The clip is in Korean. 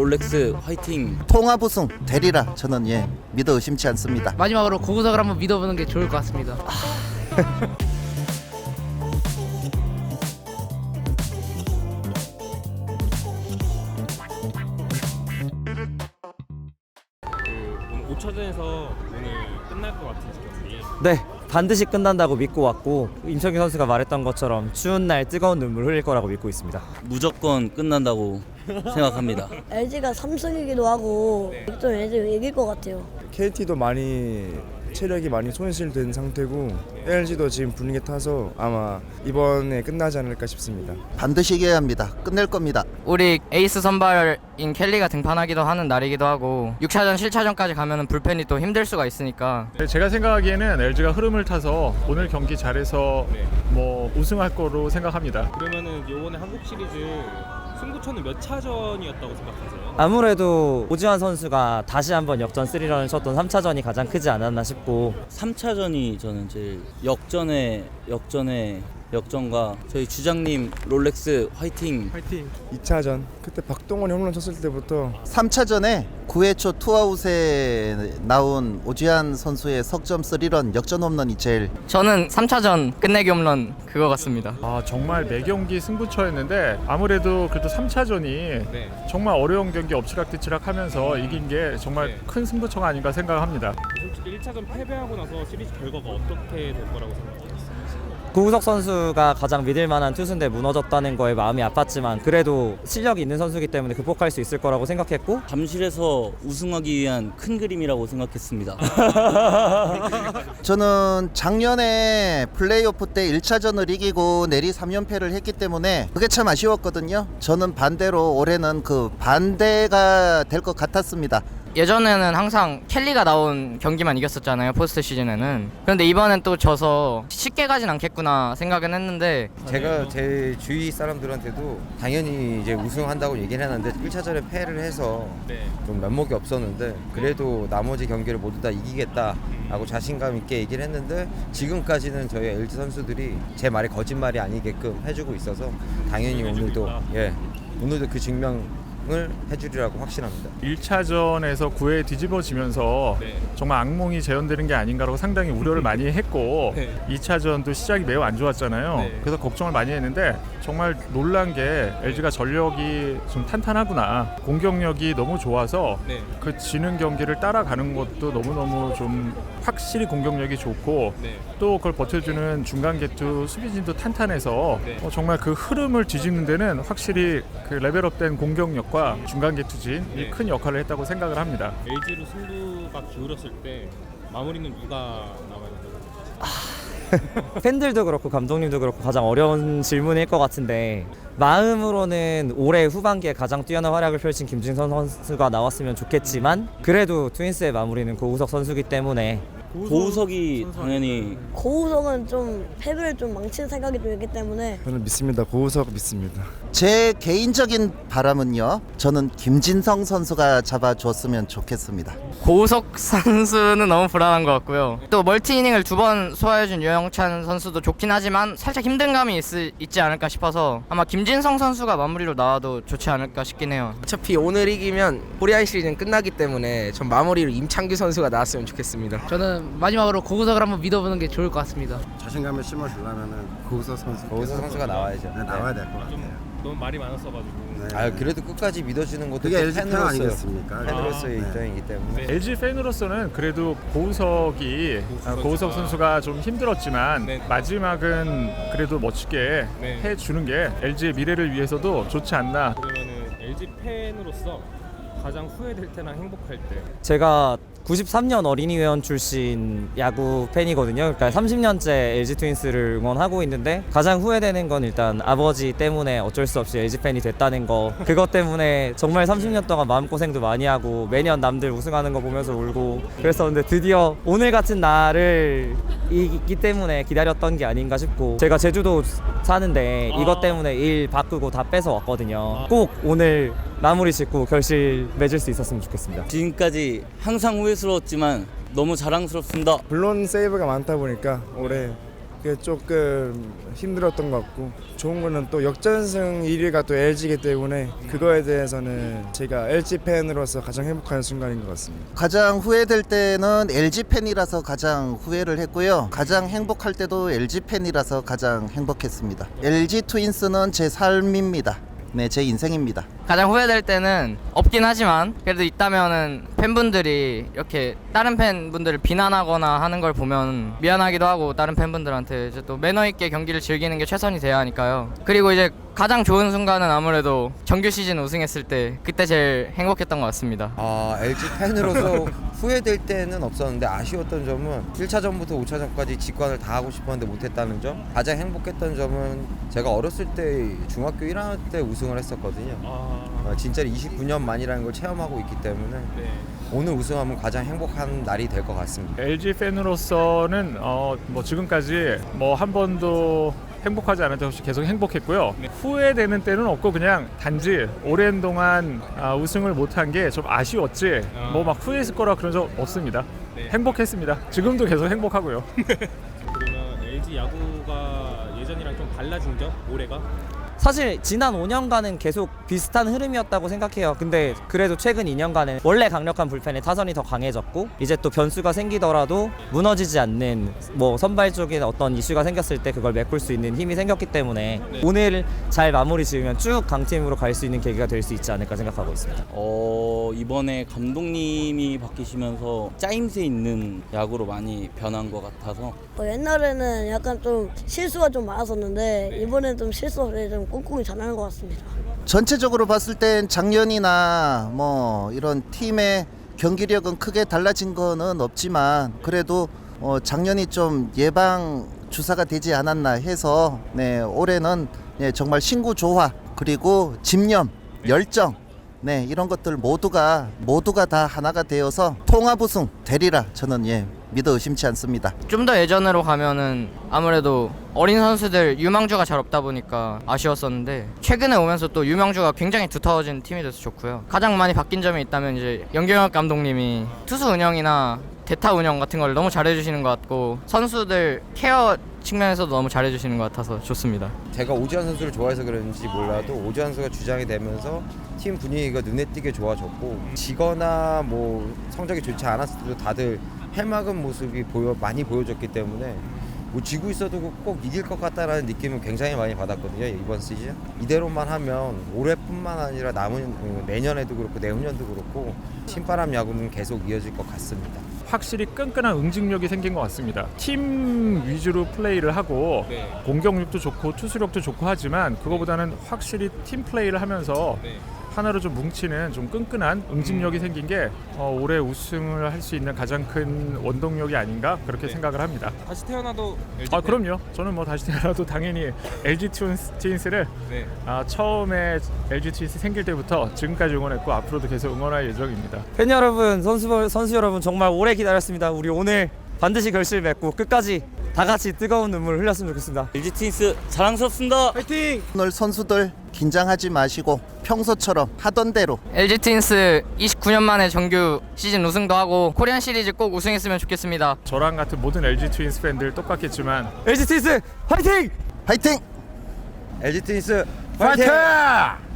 롤렉스 화이팅 통합 우승 되리라 저는 예 믿어 의심치 않습니다. 마지막으로 고구석을 한번 믿어보는 게 좋을 것 같습니다. 그 오늘 5차전에서 오늘 끝날 것 같은 경기. 네, 반드시 끝난다고 믿고 왔고 임창규 선수가 말했던 것처럼 추운 날 뜨거운 눈물 흘릴 거라고 믿고 있습니다. 무조건 끝난다고 생각합니다 LG가 3승이기도 하고 좀 LG 이길 것 같아요. KT도 많이 체력이 많이 손실된 상태고 LG도 지금 분위기 타서 아마 이번에 끝나지 않을까 싶습니다. 반드시 이겨야 합니다. 끝낼 겁니다. 우리 에이스 선발인 켈리가 등판하기도 하는 날이기도 하고 6차전 7차전까지 가면 불펜이 또 힘들 수가 있으니까 네, 제가 생각하기에는 LG가 흐름을 타서 오늘 경기 잘해서 네. 뭐 우승할 거로 생각합니다. 그러면은 요번에 한국 시리즈 승부처는 몇 차전이었다고 생각하세요? 아무래도 오지환 선수가 다시 한번 역전 3런을 쳤던 3차전이 가장 크지 않았나 싶고 3차전이 저는 제일 역전의 역전의 역전과 저희 주장님 롤렉스 화이팅 2차전 그때 박동원이 홈런 쳤을 때부터 3차전에 9회 초 투아웃에 나온 오지환 선수의 석점 3런 역전 홈런이 제일 저는 3차전 끝내기 홈런 그거 같습니다. 아 정말 매 경기 승부처였는데 아무래도 그래도 3차전이 네. 정말 어려운 경기 엎치락뒤치락하면서 이긴 게 정말 네. 큰 승부처가 아닌가 생각합니다. 솔직히 1차전 패배하고 나서 시리즈 결과가 어떻게 될 거라고 생각해요? 구우석 선수가 가장 믿을 만한 투수인데 무너졌다는 거에 마음이 아팠지만 그래도 실력이 있는 선수이기 때문에 극복할 수 있을 거라고 생각했고 잠실에서 우승하기 위한 큰 그림이라고 생각했습니다 저는 작년에 플레이오프 때 1차전을 이기고 내리 3연패를 했기 때문에 그게 참 아쉬웠거든요. 저는 반대로 올해는 그 반대가 될 것 같았습니다. 예전에는 항상 켈리가 나온 경기만 이겼었잖아요 포스트 시즌에는. 그런데 이번엔 또 져서 쉽게 가진 않겠구나 생각은 했는데. 제가 제 주위 사람들한테도 당연히 이제 우승한다고 얘기를 했는데 1차전에 패를 해서 네. 좀 면목이 없었는데 그래도 나머지 경기를 모두 다 이기겠다라고 자신감 있게 얘기를 했는데 지금까지는 저희 LG 선수들이 제 말이 거짓말이 아니게끔 해주고 있어서 당연히 오늘도 예 오늘도 그 증명 을 해주리라고 확신합니다. 1차전에서 9회 뒤집어지면서 네. 정말 악몽이 재현되는 게 아닌가라고 상당히 우려를 많이 했고 네. 2차전도 시작이 매우 안 좋았잖아요. 네. 그래서 걱정을 많이 했는데 정말 놀란 게 LG가 전력이 좀 탄탄하구나. 공격력이 너무 좋아서 네. 그 지는 경기를 따라가는 것도 너무너무 좀 확실히 공격력이 좋고 네. 또 그걸 버텨주는 중간 개투 수비진도 탄탄해서 네. 어, 정말 그 흐름을 뒤집는 데는 확실히 그 레벨업된 공격력과 중간 개투진이 네. 큰 역할을 했다고 생각을 합니다. LG로 승부가 기울었을 때 마무리는 누가 나와야 된다고 팬들도 그렇고 감독님도 그렇고 가장 어려운 질문일 것 같은데 마음으로는 올해 후반기에 가장 뛰어난 활약을 펼친 김진선 선수가 나왔으면 좋겠지만 그래도 트윈스의 마무리는 고우석 선수기 때문에 고우석이 당연히 고우석은 좀 패배를 좀 망치는 생각이 좀 있기 때문에 저는 믿습니다. 고우석 믿습니다. 제 개인적인 바람은요. 저는 김진성 선수가 잡아줬으면 좋겠습니다. 고우석 선수는 너무 불안한 것 같고요 또 멀티 이닝을 두 번 소화해준 유영찬 선수도 좋긴 하지만 살짝 힘든 감이 있, 있지 않을까 싶어서 아마 김진성 선수가 마무리로 나와도 좋지 않을까 싶긴 해요 어차피 오늘 이기면 코리안 시리즈는 끝나기 때문에 전 마무리로 임창규 선수가 나왔으면 좋겠습니다. 저는 마지막으로 고구석을 한번 믿어보는 게 좋을 것 같습니다. 자신감을 심어주려면은 고우석 선수 고우석 선수가 나와야죠. 네, 나와야 될 것 같아요. 너무 말이 많았어가지고 아 그래도 끝까지 믿어주는 것도 그게 또 LG 팬 팬으로서 아니겠습니까? 팬으로서의 네. 입장이기 때문에 LG 팬으로서는 그래도 고우석이 아, 고우석 선수가 좀 힘들었지만 네. 마지막은 그래도 멋지게 네. 해주는 게 LG의 미래를 위해서도 좋지 않나 그러면은 LG 팬으로서 가장 후회될 때나 행복할 때 제가 93년 어린이 회원 출신 야구 팬이거든요. 그러니까 30년째 LG 트윈스를 응원하고 있는데 가장 후회되는 건 일단 아버지 때문에 어쩔 수 없이 LG 팬이 됐다는 거. 그것 때문에 정말 30년 동안 마음고생도 많이 하고 매년 남들 우승하는 거 보면서 울고 그랬었는데 드디어 오늘 같은 날을 있기 때문에 기다렸던 게 아닌가 싶고 제가 제주도 사는데 이것 때문에 일 바꾸고 다 뺏어 왔거든요. 꼭 오늘 마무리 짓고 결실 맺을 수 있었으면 좋겠습니다. 지금까지 항상 후회스러웠지만 너무 자랑스럽습니다 물론 세이브가 많다 보니까 올해 그게 조금 힘들었던 것 같고 좋은 거는 또 역전승 1위가 또 LG이기 때문에 그거에 대해서는 제가 LG 팬으로서 가장 행복한 순간인 것 같습니다. 가장 후회될 때는 LG 팬이라서 가장 후회를 했고요. 가장 행복할 때도 LG 팬이라서 가장 행복했습니다. LG 트윈스는 제 삶입니다. 네, 제 인생입니다. 가장 후회될 때는 없긴 하지만 그래도 있다면은 팬분들이 이렇게 다른 팬분들을 비난하거나 하는 걸 보면 미안하기도 하고 다른 팬분들한테 이제 또 매너 있게 경기를 즐기는 게 최선이 돼야 하니까요. 그리고 이제 가장 좋은 순간은 아무래도 정규 시즌 우승했을 때 그때 제일 행복했던 것 같습니다. 아 LG 팬으로서 후회될 때는 없었는데 아쉬웠던 점은 1차전부터 5차전까지 직관을 다 하고 싶었는데 못했다는 점 가장 행복했던 점은 제가 어렸을 때 중학교 1학년 때 우승을 했었거든요 아, 어, 진짜 29년 만이라는 걸 체험하고 있기 때문에 네. 오늘 우승하면 가장 행복한 날이 될 것 같습니다 LG 팬으로서는 어, 뭐 지금까지 뭐 한 번도 행복하지 않은 적 없이 계속 행복했고요. 후회되는 때는 없고 그냥 단지 오랜 동안 아, 우승을 못한 게 좀 아쉬웠지 뭐 막 후회했을 거라 그런 적 없습니다. 행복했습니다. 지금도 계속 행복하고요. 그러면 LG 야구가 예전이랑 좀 달라진 점 올해가 사실 지난 5년간은 계속 비슷한 흐름이었다고 생각해요. 근데 그래도 최근 2년간은 원래 강력한 불펜의 타선이 더 강해졌고 이제 또 변수가 생기더라도 무너지지 않는 뭐 선발 쪽에 어떤 이슈가 생겼을 때 그걸 메꿀 수 있는 힘이 생겼기 때문에 오늘 잘 마무리 지으면 쭉 강팀으로 갈 수 있는 계기가 될 수 있지 않을까 생각하고 있습니다. 어, 이번에 감독님이 바뀌시면서 짜임새 있는 야구로 많이 변한 것 같아서 어, 옛날에는 약간 좀 실수가 좀 많았었는데 이번에는 좀 실수를 좀 꼼꼼히 잘하는 것 같습니다. 전체적으로 봤을 땐 작년이나 뭐 이런 팀의 경기력은 크게 달라진 거는 없지만 그래도 어 작년이 좀 예방 주사가 되지 않았나 해서 네 올해는 네, 정말 신구 조화 그리고 집념 열정 네 이런 것들 모두가 모두가 다 하나가 되어서 통합 우승 되리라 저는 예 믿어 의심치 않습니다. 좀 더 예전으로 가면은 아무래도 어린 선수들 유망주가 잘 없다 보니까 아쉬웠었는데 최근에 오면서 또 유망주가 굉장히 두터워진 팀이 돼서 좋고요. 가장 많이 바뀐 점이 있다면 이제 연경혁 감독님이 투수 운영이나 대타 운영 같은 걸 너무 잘해주시는 것 같고 선수들 케어 측면에서도 너무 잘해주시는 것 같아서 좋습니다. 제가 오지환 선수를 좋아해서 그런지 몰라도 오지환 선수가 주장이 되면서 팀 분위기가 눈에 띄게 좋아졌고 지거나 뭐 성적이 좋지 않았을 때도 다들 해맑은 모습이 보여 많이 보여줬기 때문에 뭐 지고 있어도 꼭 이길 것 같다라는 느낌을 굉장히 많이 받았거든요 이번 시즌 이대로만 하면 올해뿐만 아니라 남은 어, 내년에도 그렇고 내후년도 그렇고 신바람 야구는 계속 이어질 것 같습니다. 확실히 끈끈한 응징력이 생긴 것 같습니다. 팀 위주로 플레이를 하고 네. 공격력도 좋고 투수력도 좋고 하지만 그거보다는 확실히 팀 플레이를 하면서 네. 하나로 좀 뭉치는 좀 끈끈한 응집력이 생긴 게 어, 올해 우승을 할 수 있는 가장 큰 원동력이 아닌가 그렇게 네. 생각을 합니다. 다시 태어나도 LG 아 팬? 그럼요. 저는 뭐 다시 태어나도 당연히 LG 트윈스, 트윈스를 네. 아, 처음에 LG 트윈스 생길 때부터 지금까지 응원했고 앞으로도 계속 응원할 예정입니다. 팬 여러분, 선수 선수 여러분 정말 오래 기다렸습니다. 우리 오늘 반드시 결실 맺고 끝까지 다 같이 뜨거운 눈물 흘렸으면 좋겠습니다. LG 트윈스 자랑스럽습니다. 오늘 선수들 긴장하지 마시고 평소처럼 하던 대로 LG 트윈스 29년 만에 정규 시즌 우승도 하고 코리안 시리즈 꼭 우승했으면 좋겠습니다. 저랑 같은 모든 LG 트윈스 팬들 똑같겠지만 LG 트윈스 화이팅! 화이팅! LG 트윈스 화이팅!